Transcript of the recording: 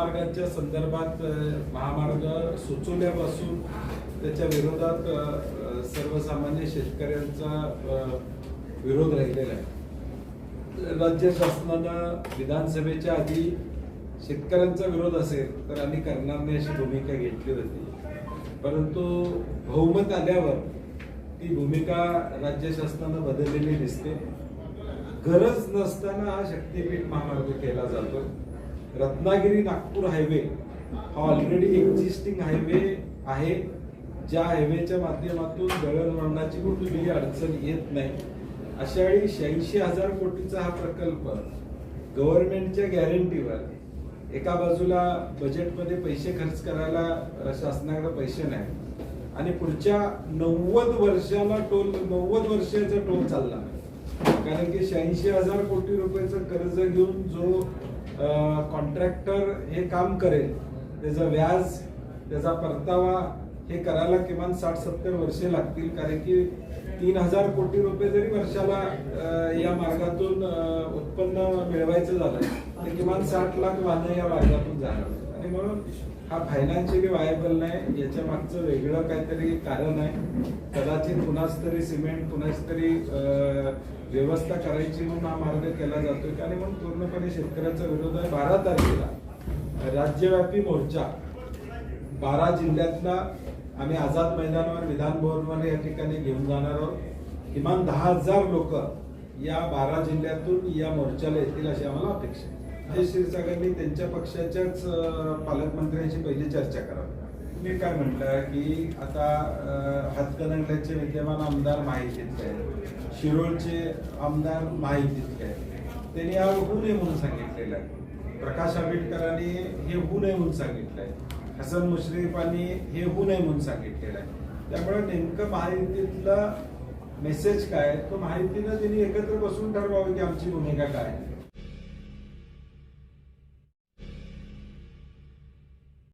संदर्भात महामार्ग सुचवल्यापासून त्याच्या विरोधात सर्वसामान्य शेतकऱ्यांचा विरोध राहिलेला आहे. राज्य शासनानं विधानसभेच्या आधी शेतकऱ्यांचा विरोध असेल तर आम्ही करणार नाही अशी भूमिका घेतली होती. परंतु बहुमत आल्यावर ती भूमिका राज्य शासनानं बदललेली दिसते. गरज नसताना हा शक्तीपीठ महामार्ग केला जातो रत्नागिरी नागपूर हायवे हा ऑलरेडी एक्झिस्टिंग हायवे आहे. ज्या हायवेच्या माध्यमातून दळणवळणाची कुठलीही अडचण येत नाही. अशा वेळी शहाऐंशी हजार कोटीचा हा प्रकल्प गव्हर्नमेंटच्या गॅरंटीवर एका बाजूला बजेटमध्ये पैसे खर्च करायला शासनाकडे पैसे नाही. आणि पुढच्या नव्वद वर्षाला टोल नव्वद वर्षाचा टोल चालला कारण की शहाऐंशी हजार कोटी रुपयाचं कर्ज घेऊन जो कॉन्ट्रॅक्टर हे काम करेल. त्याचं व्याज त्याचा परतावा हे करायला किमान साठ सत्तर वर्षे लागतील. कारण की तीन हजार कोटी रुपये जरी वर्षाला या मार्गातून उत्पन्न मिळवायचं झालं तर किमान साठ लाख वाहनं या मार्गातून जाणार. आणि म्हणून हा फायनान्शियली वायबल नाही याच्या मागचं वेगळं काहीतरी कारण आहे. कदाचित कुणाच तरी सिमेंट कुणाच तरी व्यवस्था करायची म्हणून हा मार्ग केला जातोय. आणि म्हणून पूर्णपणे शेतकऱ्याचा विरोध आहे. बारा तारखेला राज्यव्यापी मोर्चा. बारा जिल्ह्यातला आम्ही आझाद मैदानावर विधान भवनवर या ठिकाणी घेऊन जाणार आहोत. किमान दहा हजार लोक या बारा जिल्ह्यातून या मोर्चाला येतील अशी आम्हाला अपेक्षा आहे. जय क्षीरसागरनी त्यांच्या पक्षाच्याच पालकमंत्र्यांशी पहिली चर्चा करावी. मी काय म्हटलं की आता हातकणंगल्याचे विद्यमान आमदार माहितीत आहेत. शिरोळचे आमदार माहितीत आहेत. त्यांनी या होऊ नये म्हणून सांगितलेलं आहे. प्रकाश आंबेडकरांनी हे होऊ नये म्हणून सांगितलंय हसन मुश्रीफांनी हे होऊ नये म्हणून सांगितलेलं आहे. त्यामुळे नेमकं महायुतीतला मेसेज काय तो माहितीनं त्यांनी एकत्र बसून ठरवावं की आमची भूमिका काय